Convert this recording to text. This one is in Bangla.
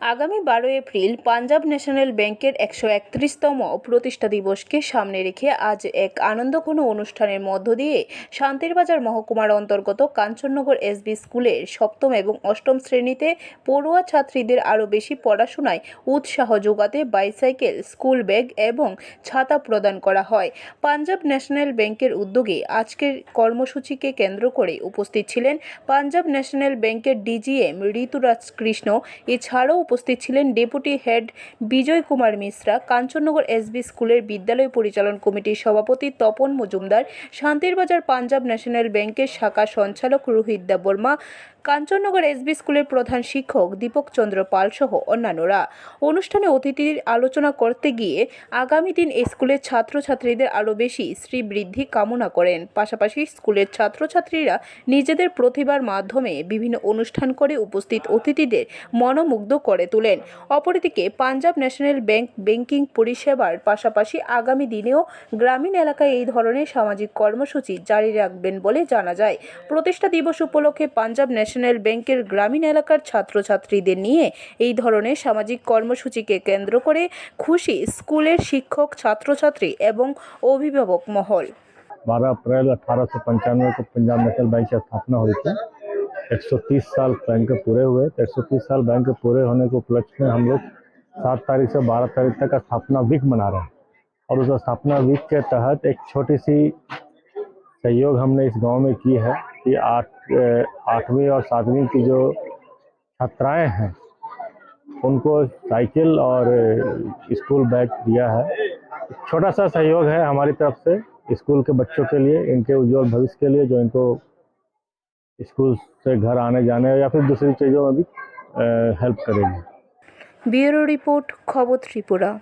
আগামী বারো এপ্রিল পাঞ্জাব ন্যাশনাল ব্যাংকের একশো একত্রিশতম প্রতিষ্ঠা দিবসকে সামনে রেখে আজ এক আনন্দঘন অনুষ্ঠানের মধ্য দিয়ে শান্তিরবাজার মহকুমার অন্তর্গত কাঞ্চননগর এসবি স্কুলের সপ্তম এবং অষ্টম শ্রেণীতে পড়ুয়া ছাত্রীদের আরও বেশি পড়াশোনায় উৎসাহ যোগাতে বাইসাইকেল, স্কুল ব্যাগ এবং ছাতা প্রদান করা হয়। পাঞ্জাব ন্যাশনাল ব্যাংকের উদ্যোগে আজকের কর্মসূচিকে কেন্দ্র করে উপস্থিত ছিলেন পাঞ্জাব ন্যাশনাল ব্যাংকের ডিজিএম ঋতুরাজ কৃষ্ণ। এছাড়াও উপস্থিত ছিলেন deputy head Bijoy Kumar Mishra, Kanchannagar SB স্কুলের বিদ্যালয় পরিচালন কমিটির সভাপতি তপন মজুমদার, শান্তিরবাজার পাঞ্জাব ন্যাশনাল ব্যাংকের শাখা সঞ্চালক রোহিত দেববর্মা কাঞ্চননগর এসবি স্কুলের প্রধান শিক্ষক দীপক চন্দ্র পাল সহ অন্যান্যরা। অনুষ্ঠানে অতিথির আলোচনা করতে গিয়ে আগামী দিন স্কুলের ছাত্রছাত্রীদের আরও বেশি শ্রীবৃদ্ধি কামনা করেন। পাশাপাশি স্কুলের ছাত্রছাত্রীরা নিজেদের প্রতিভার মাধ্যমে বিভিন্ন অনুষ্ঠান করে উপস্থিত অতিথিদের মনোমুগ্ধ করে তোলেন। অপরদিকে পাঞ্জাব ন্যাশনাল ব্যাংক ব্যাংকিং পরিষেবার পাশাপাশি আগামী দিনেও গ্রামীণ এলাকায় এই ধরনের সামাজিক কর্মসূচি জারি রাখবেন বলে জানা যায়। প্রতিষ্ঠা দিবস উপলক্ষে পাঞ্জাব ন্যাশনাল ব্যাংকের গ্রামীণ এলাকার ছাত্রছাত্রীদের নিয়ে এই ধরনের সামাজিক কর্মসূচিকে কেন্দ্র করে খুশি স্কুলের শিক্ষক ছাত্রছাত্রী এবং অভিভাবক মহল बारह अप्रैल अठारह सौ पंचानवे को पंजाब नेशनल बैंक की स्थापना हुई थी 130 साल बैंक के पूरे हुए तो 130 साल बैंक के पूरे होने के उपलक्ष्य में हम लोग सात तारीख से बारह तारीख तक का स्थापना वीक मना रहे हैं और उस स्थापना वीक के तहत एक छोटी सी सहयोग हमने इस गांव में की है कि आठ आठवीं और सातवीं की जो छात्राएँ हैं, उनको साइकिल और स्कूल बैग दिया है। छोटा सा सहयोग है हमारी तरफ़ से स्कूल के बच्चों के लिए, इनके उज्जवल भविष्य के लिए, जो इनको स्कूल से घर आने जाने या फिर दूसरी चीज़ों में भी हेल्प करेंगे। ब्यूरो रिपोर्ट खबर त्रिपुरा।